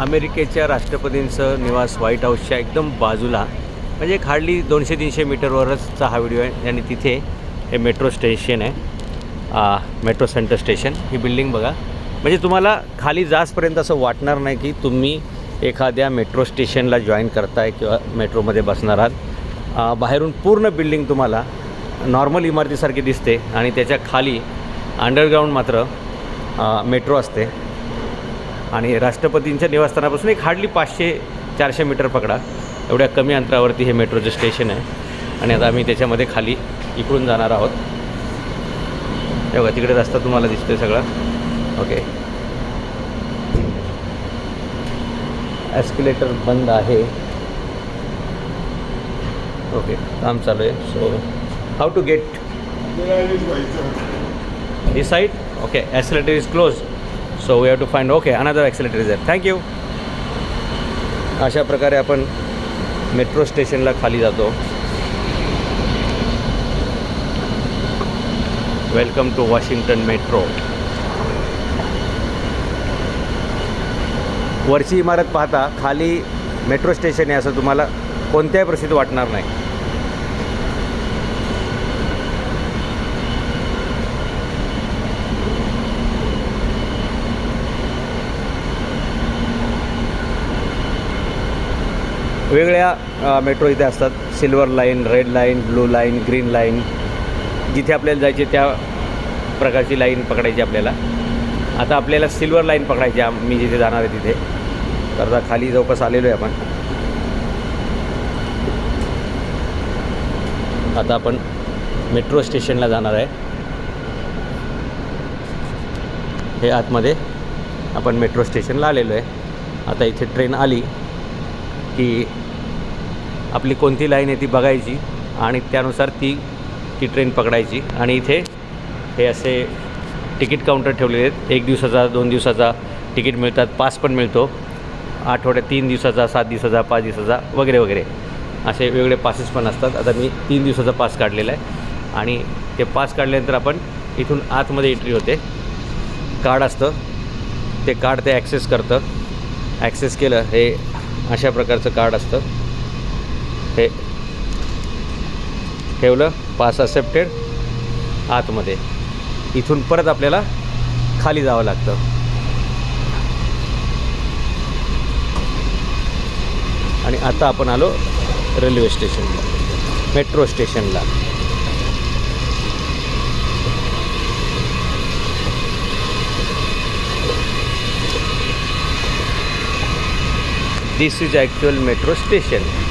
अमेरिकेच्या राष्ट्रपतींचं निवास व्हाईट हाऊसच्या एकदम बाजूला म्हणजे एक हार्डली दोनशे तीनशे मीटरवरचचा हा व्हिडिओ आहे आणि तिथे हे मेट्रो स्टेशन आहे. Metro center station. ही बिल्डिंग बघा. म्हणजे तुम्हाला खाली जासपर्यंत असं वाटणार नाही की तुम्ही एखाद्या मेट्रो स्टेशनला जॉईन करताय किंवा मेट्रोमध्ये बसणार आहात. बाहेरून पूर्ण बिल्डिंग तुम्हाला नॉर्मल इमारतीसारखी दिसते आणि त्याच्याखाली अंडरग्राऊंड मात्र मेट्रो असते. आणि राष्ट्रपतींच्या निवासस्थानापासून एक हार्डली पाचशे चारशे मीटर पकडा. एवढ्या कमी अंतरावरती हे मेट्रोचं स्टेशन आहे. आणि आता आम्ही त्याच्यामध्ये खाली इकडून जाणार आहोत. हे बघा तिकडे रस्ता तुम्हाला दिसतोय सगळा. ओके ॲस्क्युलेटर बंद आहे. ओके काम चालू आहे. So how to get this side? Okay accelerator is closed. So we have to find okay another accelerator is thank you अशा प्रकारे आपण मेट्रो स्टेशनला खाली जातो. वेलकम टू वॉशिंग्टन मेट्रो वरची इमारत पाहता खाली मेट्रो स्टेशन आहे असं तुम्हाला कोणत्याही प्रसिद्ध वाटणार नाही. वेगळ्या मेट्रो इथे असतात. Silver line red line blue line green line जिथे आपल्याला जायचे त्या प्रकारची लाईन पकडायची आपल्याला. आता आपल्याला सिल्वर लाईन पकडायची मी जिथे जाणार आहे तिथे. तर आता खाली जवळपास आलेलो आहे आपण. आता आपण मेट्रो स्टेशनला जाणार आहे. हे आतमध्ये आपण मेट्रो स्टेशनला आलेलो आहे आता इथे ट्रेन आली. की आपली कोणती लाईन आहे ती बघायची आणि त्यानुसार ती ती ट्रेन पकडायची. आणि इथे हे असे तिकीट काउंटर ठेवलेले आहेत. एक दिवसाचा दोन दिवसाचा तिकीट मिळतात. पास पण मिळतो. आठवड्यात तीन दिवसाचा सात दिवसाचा पाच दिवसाचा वगैरे वगैरे. असे वेगवेगळे पासेस पण असतात. आता मी तीन दिवसाचा पास काढलेला आहे. आणि ते पास काढल्यानंतर आपण इथून आतमध्ये एंट्री होते. कार्ड असतं. ते कार्ड ते ॲक्सेस करतं. ॲक्सेस केलं. हे अशा प्रकारचं कार्ड असतं. हे ठेवलं पास असेप्टेड आतमध्ये. इथून परत आपल्याला खाली जावं लागतं. आणि आता आपण आलो रेल्वे स्टेशनला मेट्रो स्टेशनला. This is actual metro station